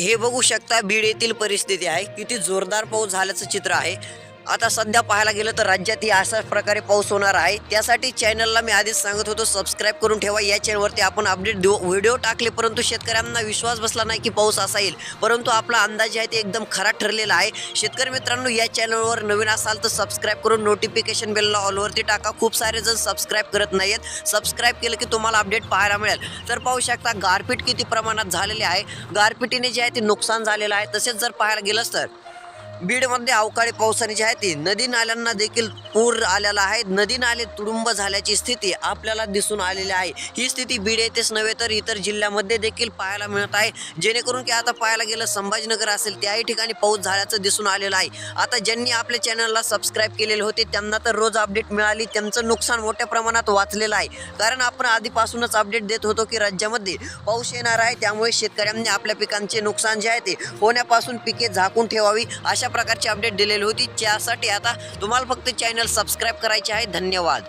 हे बघू शकता बीड येथील परिस्थिती आहे. किती जोरदार पाऊस झाल्याचं चित्र आहे. आता सध्या पाहायला गेलं तर राज्यात ही अशाच प्रकारे पाऊस होणार आहे. त्यासाठी चॅनलला मी आधीच सांगत होतो सबस्क्राईब करून ठेवा. या चॅनलवरती आपण अपडेट देऊ व्हिडिओ टाकले परंतु शेतकऱ्यांना विश्वास बसला नाही की पाऊस असा येईल. परंतु आपला अंदाज आहे ते एकदम खरा ठरलेला आहे. शेतकरी मित्रांनो या चॅनलवर नवीन असाल तर सबस्क्राईब करून नोटिफिकेशन बेलला ऑलवरती टाका. खूप सारे जण सबस्क्राईब करत नाही आहेत सबस्क्राईब केलं की तुम्हाला अपडेट पाहायला मिळेल. तर पाहू शकता गारपीट किती प्रमाणात झालेले आहे. गारपिटीने जे आहे ते नुकसान झालेलं आहे. तसेच जर पाहायला गेलंच तर बीडमध्ये अवकाळी पावसाने जी आहे ती नदी नाल्यांना देखील पूर आलेला आहे. नदी नाले तुडुंब झाल्याची स्थिती आपल्याला दिसून आलेली आहे. ही स्थिती बीड येथेच नव्हे तर इतर जिल्ह्यामध्ये देखील पाहायला मिळत आहे. जेणेकरून की आता पाहायला गेलं संभाजीनगर असेल त्याही ठिकाणी पाऊस झाल्याचं दिसून आलेलं आहे. आता ज्यांनी आपल्या चॅनलला सबस्क्राईब केलेले होते त्यांना तर रोज अपडेट मिळाली. त्यांचं नुकसान मोठ्या प्रमाणात वाचलेलं आहे. कारण आपण आधीपासूनच अपडेट देत होतो की राज्यामध्ये पाऊस येणार आहे. त्यामुळे शेतकऱ्यांनी आपल्या पिकांचे नुकसान जे आहे ते होण्यापासून पिके झाकून ठेवावी अशा अशा प्रकारची अपडेट दिलेली होती. त्यासाठी आता तुम्हाला फक्त चॅनल सबस्क्राईब करायचे आहे. धन्यवाद.